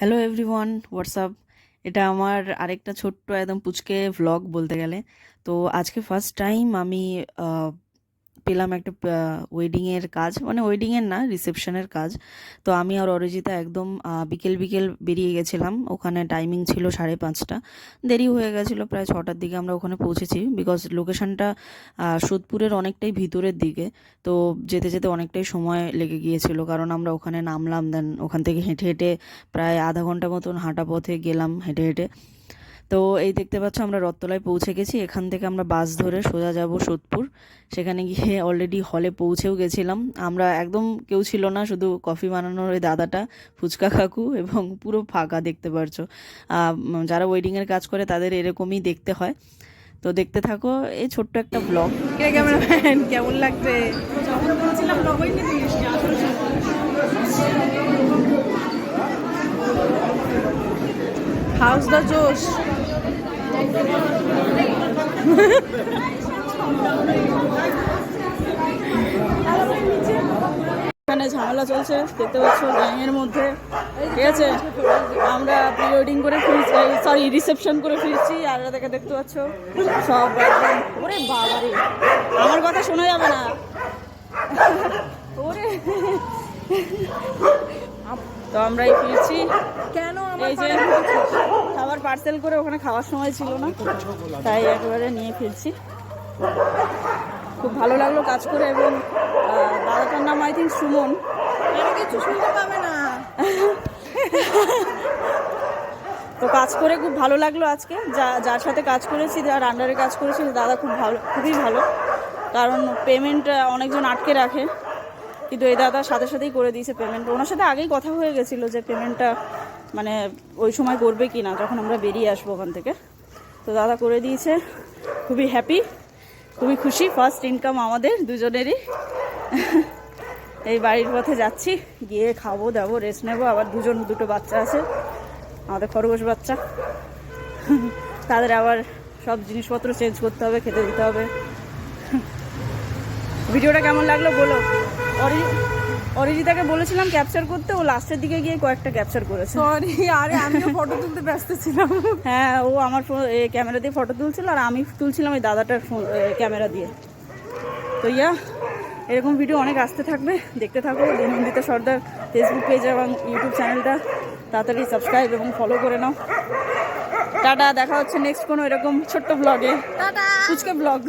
Hello everyone WhatsApp এটা আমার আরেকটা ছোট্ট একদম পুচকে ভ্লগ বলতে গেলে। তো আজকে ফার্স্ট টাইম আমি পেলাম একটা ওয়েডিংয়ের কাজ মানে ওয়েডিংয়ের না রিসেপশনের কাজ। তো আমি আর অরিজিতা একদম বিকেল বিকেল বেরিয়ে গেছিলাম। ওখানে টাইমিং ছিল সাড়ে পাঁচটা। দেরি হয়ে গেছিল প্রায় ছটার দিকে আমরা ওখানে পৌঁছেছি। বিকজ লোকেশনটা সোদপুরের অনেকটাই ভিতরের দিকে। তো যেতে যেতে অনেকটাই সময় লেগে গিয়েছিল। কারণ আমরা ওখানে নামলাম দেন ওখান থেকে হেঁটে হেঁটে প্রায় আধা ঘণ্টা মতন হাঁটা পথে গেলাম হেঁটে হেঁটে। তো এই দেখতে পাচ্ছ আমরা রত্তলায় পৌঁছে গেছি। এখান থেকে আমরা বাস ধরে সোজা যাব সোদপুর। সেখানে গিয়ে অলরেডি হলে পৌঁছেও গেছিলাম। আমরা একদম কেউ ছিল না, শুধু কফি বানানোর ওই দাদাটা, ফুচকা কাকু এবং পুরো ফাঁকা দেখতে পারছ। যারা ওয়েডিংয়ের কাজ করে তাদের এরকমই দেখতে হয়। তো দেখতে থাকো, এই ছোট্ট একটা ব্লগ ক্যামেরাম্যান কেমন লাগছে? হাউস দ্য জোশ। এখানে ঝামেলা চলছে দেখতে পাচ্ছ গ্যাংয়ের মধ্যে। ঠিক আছে? আমরা প্রি ওয়েডিং করে ফিরছি সরি রিসেপশন করে ফিরছি আর দেখে দেখতে পাচ্ছ সব ওরে বাবারে আমার কথা শোনা যাবে না। ওরে। তো আমরাই ফিরছি। কেন এই যে খাবার পার্সেল করে ওখানে খাওয়ার সময় ছিল না। তাই একেবারে নিয়ে ফিরছি। খুব ভালো লাগল কাজ করে এবং দাদাটার নাম আই থিঙ্ক সুমন। আমার কিছু শুনতে পাবে না। তো কাজ করে খুব ভালো লাগল আজকে। যা যার সাথে কাজ করেছি যার আন্ডারে কাজ করেছি দাদা খুব ভালো খুবই ভালো। কারণ পেমেন্ট অনেকজন আটকে রাখে। কিন্তু এই দাদা সাথে সাথেই করে দিয়েছে পেমেন্ট ওনার সাথে আগেই কথা হয়ে গেছিল যে পেমেন্টটা মানে ওই সময় করবে কি না যখন আমরা বেরিয়ে আসব ওখান থেকে। তো দাদা করে দিয়েছে, খুবই হ্যাপি খুবই খুশি ফার্স্ট ইনকাম আমাদের দুজনেরই। এই বাড়ির পথে যাচ্ছি, গিয়ে খাব, দাবো রেস্ট নেব, আবার দুজন, দুটো বাচ্চা আছে, আমাদের খরগোশ বাচ্চা। তাদের আবার সব জিনিসপত্র চেঞ্জ করতে হবে, খেতে দিতে হবে। ভিডিওটা কেমন লাগল বলো? অরি অরিজিতাকে বলেছিলাম ক্যাপচার করতে ও লাস্টের দিকে গিয়ে কয়েকটা ক্যাপচার করেছে। সরি আরে আমিও ফটো তুলতে ব্যস্ত ছিলাম। হ্যাঁ ও আমার ক্যামেরা দিয়ে ফটো তুলছিল আর আমি তুলছিলাম ওই দাদাটার ফোন ক্যামেরা দিয়ে। তো ইয়া এরকম ভিডিও অনেক আসতে থাকবে দেখতে থাকো। নন্দিতা সর্দার ফেসবুক পেজ এবং ইউটিউব চ্যানেলটা তাড়াতাড়ি সাবস্ক্রাইব এবং ফলো করে নাও। টাটা দেখা হচ্ছে নেক্সট কোনো এরকম ছোট্ট ব্লগে টাটা! ফুচকা ব্লগ